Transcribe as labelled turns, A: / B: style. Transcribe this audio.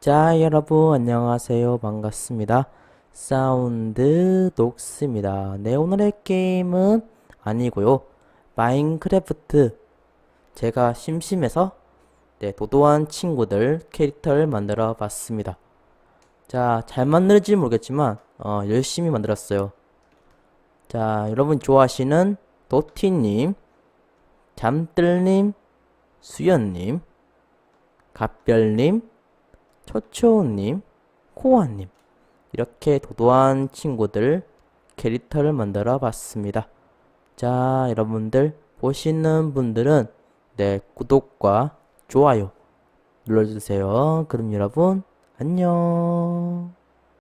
A: 자, 여러분, 안녕하세요. 반갑습니다. 사운드 녹스입니다. 네, 오늘의 게임은 아니고요. 마인크래프트. 제가 심심해서 네, 도도한 친구들 캐릭터를 만들어 봤습니다. 자, 잘 만들지 모르겠지만 어, 열심히 만들었어요. 자, 여러분 좋아하시는 도티님, 잠들님, 수연님, 갑별님, 초초님, 코아님 이렇게 도도한 친구들 캐릭터를 만들어 봤습니다. 자, 여러분들 보시는 분들은 네, 구독과 좋아요 눌러주세요. 그럼 여러분 안녕.